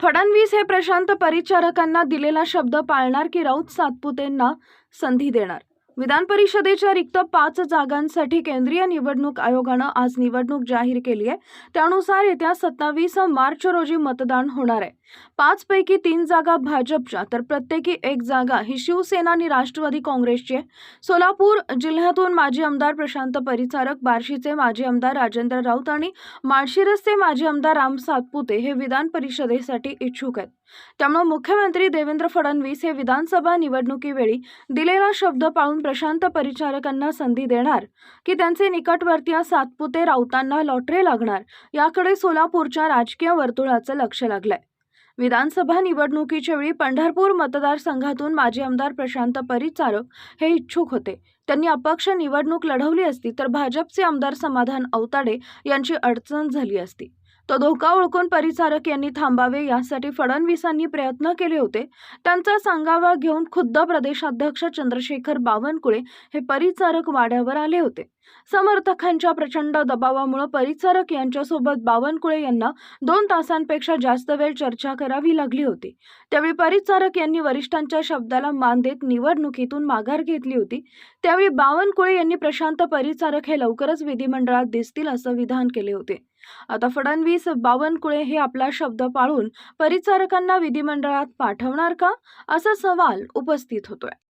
फडणवीस हे प्रशांत परिचारकांना दिलेला शब्द पाळणार की राऊत सातपुतेंना संधी देणार? विधान परिषदेच्या रिक्त पाच जागांसाठी केंद्रीय निवडणूक आयोगानं आज निवडणूक जाहीर केली आहे त्यानुसार येत्या सत्तावीस मार्च रोजी मतदान होणार आहे. पाच पैकी तीन जागा भाजपच्या तर प्रत्येकी एक जागा ही शिवसेना आणि राष्ट्रवादी काँग्रेसची आहे. सोलापूर जिल्ह्यातून माजी आमदार प्रशांत परिचारक बार्शीचे माजी आमदार राजेंद्र राऊत आणि माळशिरसचे माजी आमदार राम सातपुते हे विधान परिषदेसाठी इच्छुक आहेत. त्यामुळे मुख्यमंत्री देवेंद्र फडणवीस हे विधानसभा निवडणुकीवेळी दिलेला शब्द पाळून प्रशांत परिचारकांना संधी देणार की त्यांचे निकटवर्तीय सातपुते राऊतांना लॉटरी लागणार याकडे सोलापूरच्या राजकीय वर्तुळाचं लक्ष लागलंय. विधानसभा निवडणुकीच्या वेळी पंढरपूर मतदारसंघातून माजी आमदार प्रशांत परिचारक हे इच्छुक होते. त्यांनी अपक्ष निवडणूक लढवली असती तर भाजपचे आमदार समाधान अवताडे यांची अडचण झाली असती. तो धोका ओळखून परिचारक यांनी थांबावे यासाठी फडणवीसांनी प्रयत्न केले होते. त्यांचा सांगावा घेऊन खुद्द प्रदेशाध्यक्ष चंद्रशेखर बावनकुळे हे परिचारक वाड्यावर आले होते. समर्थकांच्या प्रचंड दबावामुळे परिचारक यांच्यासोबत बावनकुळे यांना दोन तासांपेक्षा जास्त वेळ चर्चा करावी लागली होती. त्यावेळी परिचारक यांनी वरिष्ठांच्या शब्दाला मान देत निवडणुकीतून माघार घेतली होती. त्यावेळी बावनकुळे यांनी प्रशांत परिचारक हे लवकरच विधिमंडळात दिसतील असं विधान केले होते. आता फडणवीस बावनकुळे हे आपला शब्द पाळून परिचारकांना विधिमंडळात पाठवणार का? असा सवाल उपस्थित होतोय.